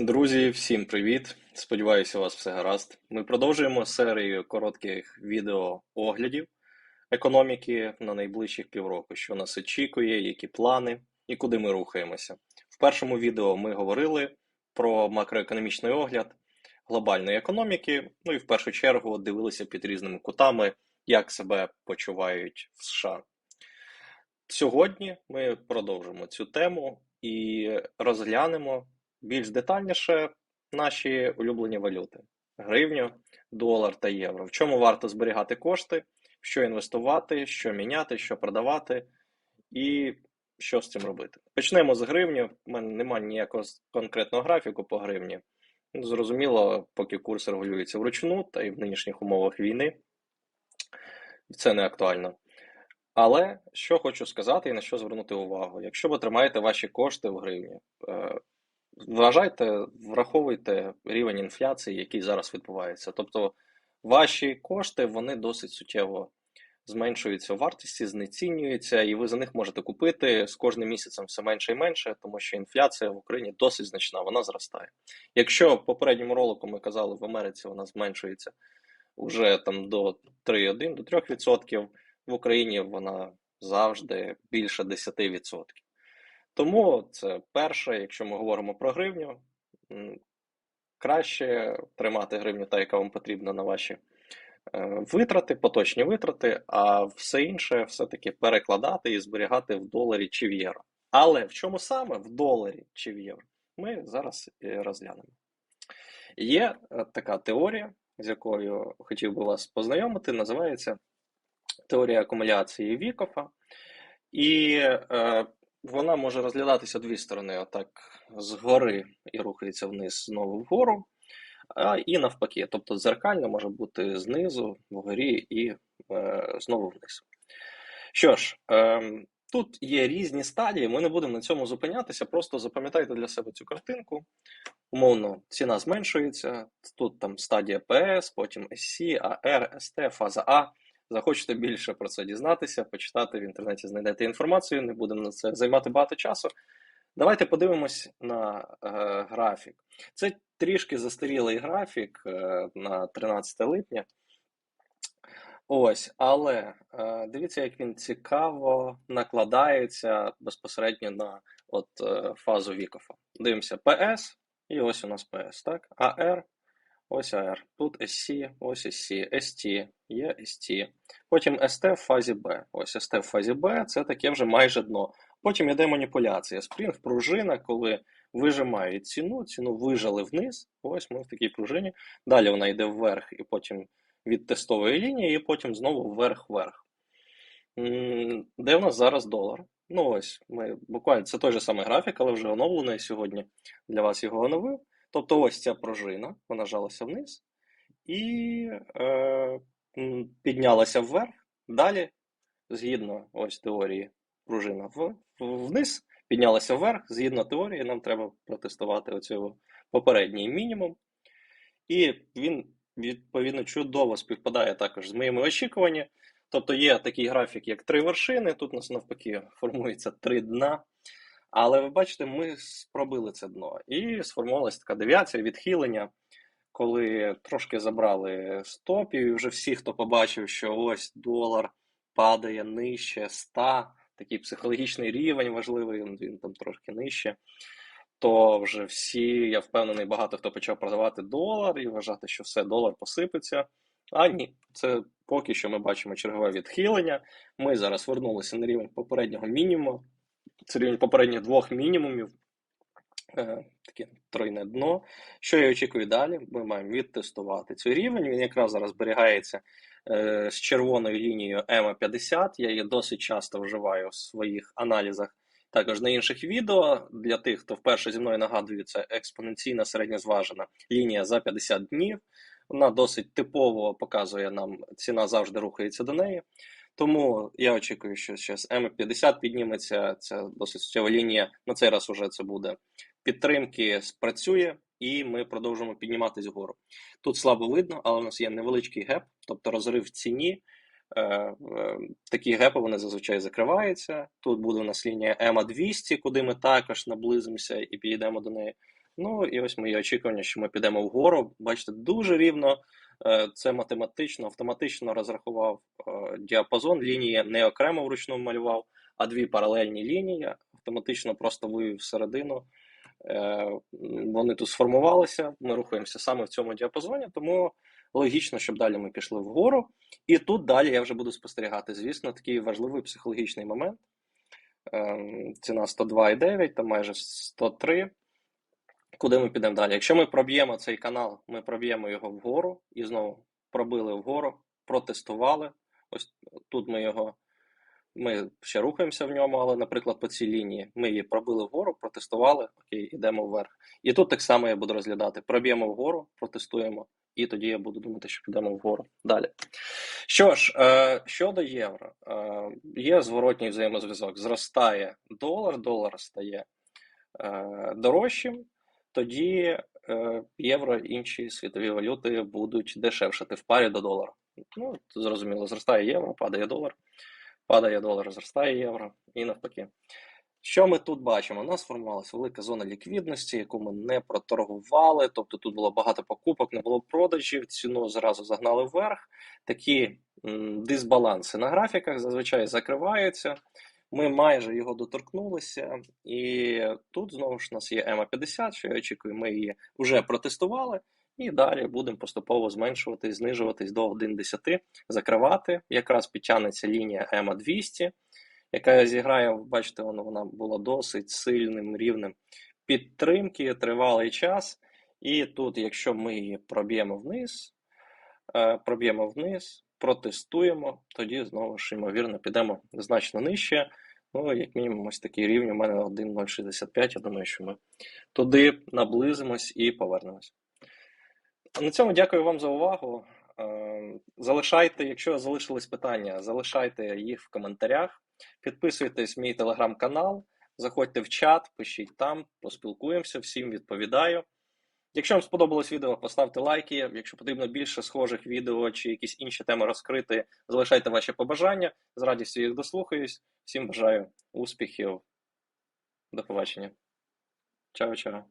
Друзі, всім привіт! Сподіваюся, у вас все гаразд. Ми продовжуємо серію коротких відеооглядів економіки на найближчих півроку, що нас очікує, які плани і куди ми рухаємося. В першому відео ми говорили про макроекономічний огляд глобальної економіки, ну і в першу чергу дивилися під різними кутами, як себе почувають в США. Сьогодні ми продовжимо цю тему і розглянемо більш детальніше наші улюблені валюти: гривню, долар та євро. В чому варто зберігати кошти, що інвестувати, що міняти, що продавати, і що з цим робити. Почнемо з гривні. У мене немає ніякого конкретного графіку по гривні. Зрозуміло, поки курс регулюється вручну, та й в нинішніх умовах війни це не актуально. Але що хочу сказати і на що звернути увагу: якщо ви тримаєте ваші кошти в гривні, е, вважайте, враховуйте рівень інфляції, який зараз відбувається. Тобто ваші кошти вони досить суттєво зменшуються в вартості, знецінюються, і ви за них можете купити з кожним місяцем все менше і менше, тому що інфляція в Україні досить значна, вона зростає. Якщо в попередньому ролику ми казали, в Америці вона зменшується вже там до 3,1, до 3%, в Україні вона завжди більше 10%. Тому це перше, якщо ми говоримо про гривню, краще тримати гривню та, яка вам потрібна на ваші е, витрати, поточні витрати, а все інше все-таки перекладати і зберігати в доларі чи в євро. Але в чому саме в доларі чи в євро, ми зараз розглянемо. Є е, така теорія, з якою хотів би вас познайомити, називається теорія акумуляції Вікофа. І е, вона може розглядатися дві сторони: отак згори і рухається вниз знову вгору, а і навпаки. Тобто дзеркально може бути знизу, вгорі і е, знову вниз. Що ж, е, тут є різні стадії, ми не будемо на цьому зупинятися, просто запам'ятайте для себе цю картинку. Умовно, ціна зменшується, тут там стадія PS, потім SC, AR, ST, фаза А. Захочете більше про це дізнатися, почитати в інтернеті, знайдете інформацію, не будемо на це займати багато часу. Давайте подивимось на е, графік. Це трішки застарілий графік е, на 13 липня. Ось, але е, дивіться, як він цікаво накладається безпосередньо на от, е, фазу Вікофа. Дивимося PS, і ось у нас PS, так? AR Ось AR. Тут SC, ось SC, ST, є ST. Потім ST в фазі B. Ось ST в фазі B це таке вже майже дно. Потім йде маніпуляція. Спрінг, пружина, коли вижимають ціну, ціну вижали вниз. Ось ми в такій пружині. Далі вона йде вверх, і потім від тестової лінії, і потім знову вверх-вверх. Де в нас зараз долар? Ну ось, ми буквально це той же самий графік, але вже оновлений сьогодні. Для вас його оновив. Тобто ось ця пружина, вона жалася вниз і е, піднялася вверх. Далі, згідно ось теорії, пружина вниз, піднялася вверх. Згідно теорії, нам треба протестувати оцього попередній мінімум. І він, відповідно, чудово співпадає також з моїми очікуваннями. Тобто є такий графік, як три вершини. Тут у нас навпаки формується три дна. Але ви бачите, ми спробили це дно. І сформувалася така девіація, відхилення, коли трошки забрали стопів, і вже всі, хто побачив, що ось долар падає нижче 100, такий психологічний рівень важливий, він там трошки нижче. То вже всі, я впевнений, багато хто почав продавати долар і вважати, що все, долар посипеться. А ні, це поки що ми бачимо чергове відхилення. Ми зараз вернулися на рівень попереднього мінімуму це рівень попередніх двох мінімумів. Е, таке тройне дно. Що я очікую далі? Ми маємо відтестувати цей рівень. Він якраз зараз зберігається е, з червоною лінією ЕМА 50. Я її досить часто вживаю в своїх аналізах. Також на інших відео для тих, хто вперше зі мною нагадує, це експоненційна середньозважена лінія за 50 днів. Вона досить типово показує нам, ціна завжди рухається до неї. Тому я очікую, що зараз М50 підніметься. Це досить суттєва лінія. На цей раз уже це буде підтримки, спрацює, і ми продовжимо підніматись вгору. Тут слабо видно, але у нас є невеличкий геп, тобто розрив в ціні. Е, е, такі гепи вони зазвичай закриваються. Тут буде у нас лінія ЕМА 200, куди ми також наблизимося і підійдемо до неї. Ну і ось мої очікування, що ми підемо вгору. Бачите, дуже рівно. Е, Це математично, автоматично розрахував е, діапазон. Лінії не окремо вручну малював, а дві паралельні лінії. Автоматично просто вивів середину. Е, Вони тут сформувалися. Ми рухаємося саме в цьому діапазоні, тому логічно, щоб далі ми пішли вгору. І тут далі я вже буду спостерігати. Звісно, такий важливий психологічний момент. Ем, Ціна 102,9, там майже 103. Куди ми підемо далі? Якщо ми проб'ємо цей канал, ми проб'ємо його вгору і знову пробили вгору, протестували. Ось тут ми його. Ми ще рухаємося в ньому, але, наприклад, по цій лінії ми її пробили вгору, протестували, окей, йдемо вверх. І тут так само я буду розглядати: проб'ємо вгору, протестуємо, і тоді я буду думати, що підемо вгору. Далі. Що ж, е, щодо євро, е, є зворотній взаємозв'язок. Зростає долар, долар стає е, дорожчим, тоді е, євро і інші світові валюти будуть дешевшати в парі до долара. Ну, зрозуміло, зростає євро, падає долар, падає долар, зростає євро і навпаки. Що ми тут бачимо? У нас формувалася велика зона ліквідності, яку ми не проторгували. Тобто тут було багато покупок, не було продажів, ціну зразу загнали вверх. Такі м, дисбаланси на графіках зазвичай закриваються. Ми майже його доторкнулися, і тут знову ж у нас є EMA 50, що я очікую, ми її вже протестували, і далі будемо поступово зменшувати, знижуватись до 1,10, закривати. Якраз підтягнеться лінія EMA 200, яка зіграє, бачите, вона, вона була досить сильним рівнем підтримки, тривалий час. І тут, якщо ми її проб'ємо вниз, е, проб'ємо вниз, протестуємо, тоді знову ж ймовірно підемо значно нижче. Ну, як мінімум, ось такий рівень у мене 1,065. Я думаю, що ми туди наблизимось і повернемось. На цьому дякую вам за увагу. Е, Залишайте, якщо залишились питання, залишайте їх в коментарях. Підписуйтесь в мій телеграм-канал, заходьте в чат, пишіть там, поспілкуємося, всім відповідаю. Якщо вам сподобалось відео, поставте лайки. Якщо потрібно більше схожих відео чи якісь інші теми розкрити, залишайте ваші побажання. З радістю їх дослухаюсь. Всім бажаю успіхів. До побачення. Чао-чао.